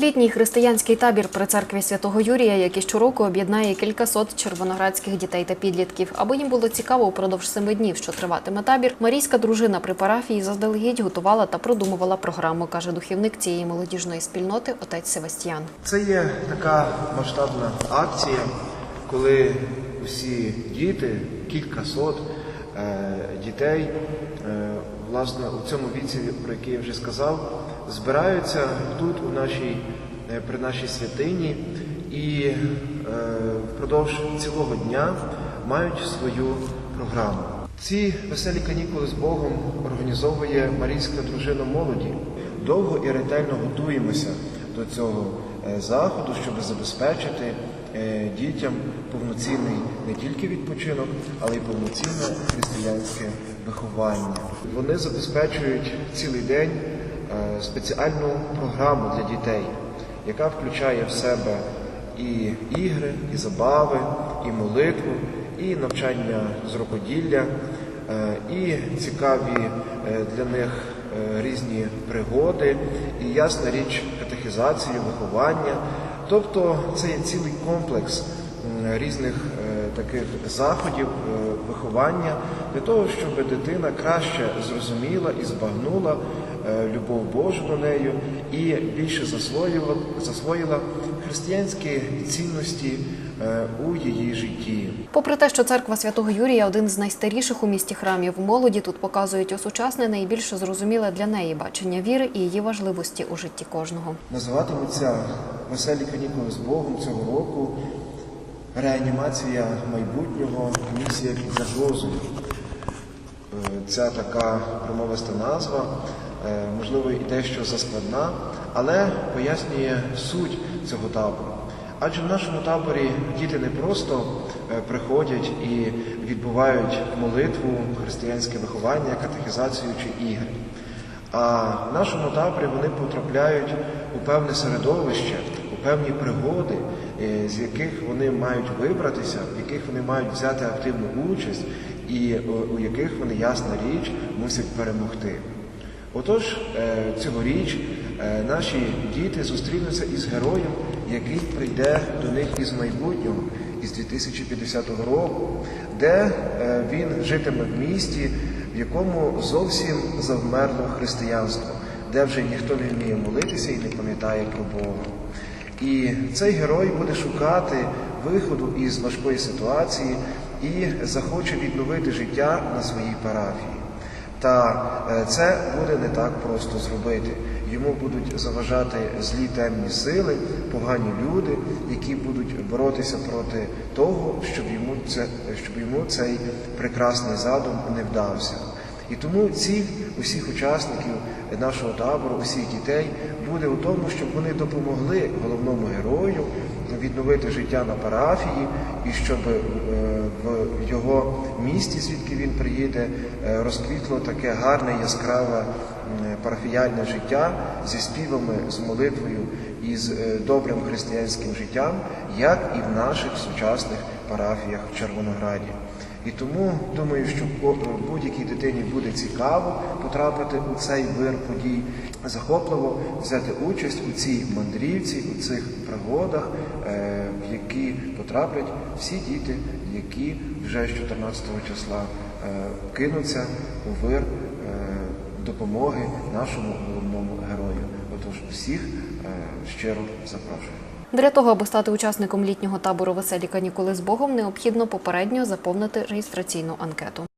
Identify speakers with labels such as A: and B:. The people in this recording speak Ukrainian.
A: Літній християнський табір при церкві святого Юрія, який щороку об'єднає кількасот червоноградських дітей та підлітків. Аби їм було цікаво упродовж семи днів, що триватиме табір, марійська дружина при парафії заздалегідь готувала та продумувала програму, каже духівник цієї молодіжної спільноти отець Севастьян.
B: Це є така масштабна акція, коли всі діти, кількасот е, дітей, е, власне, у цьому віці, про який я вже сказав, збираються тут, у нашій, е, при нашій святині, і е, впродовж цілого дня мають свою програму. Ці веселі канікули з Богом організовує Марійська дружина молоді. Довго і ретельно готуємося до цього е, заходу, щоб забезпечити дітям повноцінний не тільки відпочинок, але й повноцінне християнське виховання. Вони забезпечують цілий день спеціальну програму для дітей, яка включає в себе і ігри, і забави, і молитву, і навчання з рукоділля, е, і цікаві е, для них е, різні пригоди, і ясна річ катехізацію, виховання. Тобто це є цілий комплекс різних е, таких заходів е, виховання для того, щоб дитина краще зрозуміла і збагнула е, любов Божу до нею і більше засвоїла, засвоїла християнські цінності е, у її житті.
A: Попри те, що церква святого Юрія один з найстаріших у місті храмів, молоді тут показують осучаснене і більше зрозуміле для неї бачення віри і її важливості у житті кожного.
B: Називатиметься веселі канікули з Богом цього року. Реанімація майбутнього місія під загрозою. Е, Ця така промовиста назва, е, можливо, і дещо заскладна, але пояснює суть цього табору. Адже в нашому таборі діти не просто е, приходять і відбувають молитву, християнське виховання, катехізацію чи ігри. А в нашому таборі вони потрапляють у певне середовище, певні пригоди, е, з яких вони мають вибратися, в яких вони мають взяти активну участь, і е, у яких вони, ясна річ, мусять перемогти. Отож, е, цьогоріч наші діти зустрінуться із героєм, який прийде до них із майбутнього, із 2050 року, де він житиме в місті, в якому зовсім завмерло християнство, де вже ніхто не вміє молитися і не пам'ятає про Бога. І цей герой буде шукати виходу із важкої ситуації і захоче відновити життя на своїй парафії. Та е, це буде не так просто зробити. Йому будуть заважати злі темні сили, погані люди, які будуть боротися проти того, щоб йому це щоб йому цей прекрасний задум не вдався. І тому ціль усіх учасників нашого табору, усіх дітей, буде у тому, щоб вони допомогли головному герою відновити життя на парафії, і щоб е, в його місті, звідки він приїде, е, розквітло таке гарне, яскраве парафіяльне життя зі співами, з молитвою і з е, добрим християнським життям, як і в наших сучасних парафіях в Червонограді. І тому думаю, що ко- будь-якій дитині буде цікаво потрапити у цей вир подій, захопливо взяти участь у цій мандрівці, у цих пригодах, е, в які потраплять всі діти, які вже з 14 числа е, кинуться у вир е, допомоги нашому головному герою. Отож, всіх е, щиро запрошую.
A: Для того, аби стати учасником літнього табору веселі канікули з Богом, необхідно попередньо заповнити реєстраційну анкету.